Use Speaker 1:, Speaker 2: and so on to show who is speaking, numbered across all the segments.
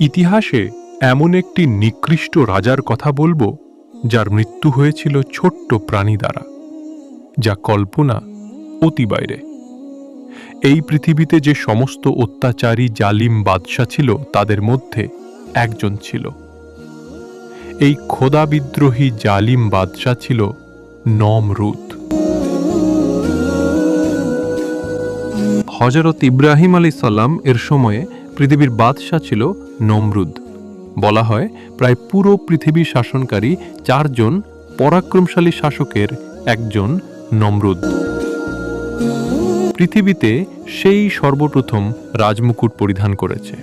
Speaker 1: ইতিহাসে এমন একটি নিকৃষ্ট রাজার কথা বলব, যার মৃত্যু হয়েছিল ছোট্ট প্রাণী দ্বারা, যা কল্পনা অতি বাইরে। এই পৃথিবীতে যে সমস্ত অত্যাচারী, জালিম বাদশা ছিল, তাদের মধ্যে একজন ছিল। এই খোদা বিদ্রোহী, জালিম বাদশা ছিল নমরুদ। হজরত ইব্রাহিম আলী সাল্লাম এর সময়ে পৃথিবীর বাদশাহ ছিল নমরুদ। বলা হয়, প্রায় পুরো পৃথিবী শাসনকারী চারজন পরাক্রমশালী শাসকের একজন নমরুদ। পৃথিবীতে সেই সর্বপ্রথম রাজমুকুট পরিধান করেছে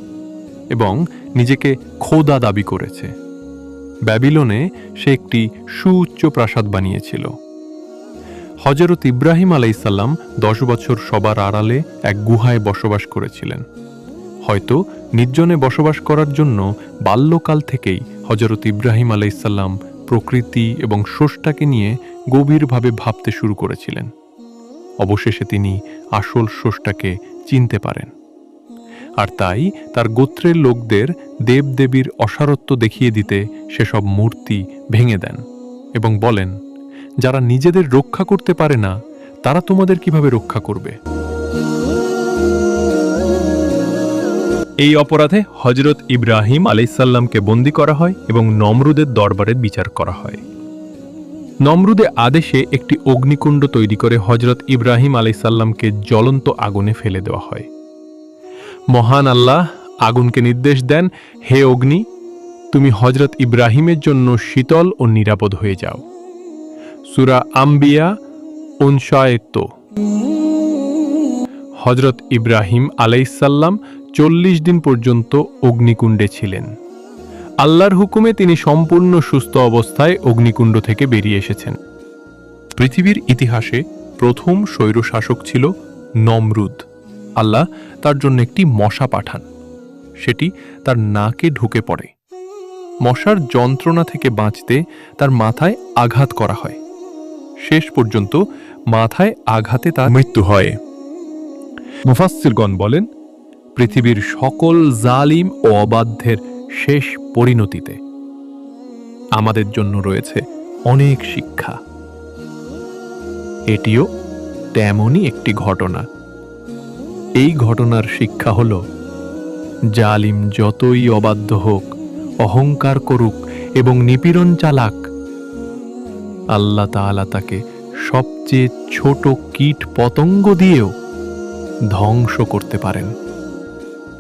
Speaker 1: এবং নিজেকে খোদা দাবি করেছে। ব্যাবিলনে সে একটি সুউচ্চ প্রাসাদ বানিয়েছিল। হজরত ইব্রাহিম আলাইসাল্লাম দশ বছর সবার আড়ালে এক গুহায় বসবাস করেছিলেন। হয়তো নির্জনে বসবাস করার জন্য বাল্যকাল থেকেই হজরত ইব্রাহিম আলাইসাল্লাম প্রকৃতি এবং স্রষ্টাকে নিয়ে গভীরভাবে ভাবতে শুরু করেছিলেন। অবশেষে তিনি আসল স্রষ্টাকে চিনতে পারেন। আর তাই তার গোত্রের লোকদের দেবদেবীর অসারত্ব দেখিয়ে দিতে সেসব মূর্তি ভেঙে দেন এবং বলেন, যারা নিজেদের রক্ষা করতে পারে না, তারা তোমাদের কীভাবে রক্ষা করবে? এই অপরাধে হজরত ইব্রাহিম আলাইসাল্লামকে বন্দি করা হয় এবং নমরুদের দরবারে বিচার করা হয়। নমরুদে আদেশে একটি অগ্নিকুণ্ড তৈরি করে হজরত ইব্রাহিম আলাইসাল্লামকে জ্বলন্ত আগুনে ফেলে দেওয়া হয়। মহান আল্লাহ আগুনকে নির্দেশ দেন, হে অগ্নি, তুমি হজরত ইব্রাহিমের জন্য শীতল ও নিরাপদ হয়ে যাও। সুরা আম্বিয়া উনশায়ত্ত হজরত ইব্রাহিম আলাইসাল্লাম চল্লিশ দিন পর্যন্ত অগ্নিকুণ্ডে ছিলেন। আল্লাহর হুকুমে তিনি সম্পূর্ণ সুস্থ অবস্থায় অগ্নিকুণ্ড থেকে বেরিয়ে এসেছেন। পৃথিবীর ইতিহাসে প্রথম স্বৈরশাসক ছিল নমরুদ। আল্লাহ তার জন্য একটি মশা পাঠান। সেটি তার নাকে ঢুকে পড়ে। মশার যন্ত্রণা থেকে বাঁচতে তার মাথায় আঘাত করা হয়। শেষ পর্যন্ত মাথায় আঘাতে তার মৃত্যু হয়। মুফাসসিরগণ বলেন পৃথিবীর সকল জালিম ও অবাধ্যের শেষ পরিণতিতে। আমাদের জন্য রয়েছে অনেক শিক্ষা। এটিও তেমনই একটি ঘটনা। এই ঘটনার শিক্ষা হল, জালিম যতই অবাধ্য হোক, অহংকার করুক এবং নিপীড়ন চালাক, আল্লাহ তাআলা তাকে সবচেয়ে ছোট কীট পতঙ্গ দিয়েও ধ্বংস করতে পারেন।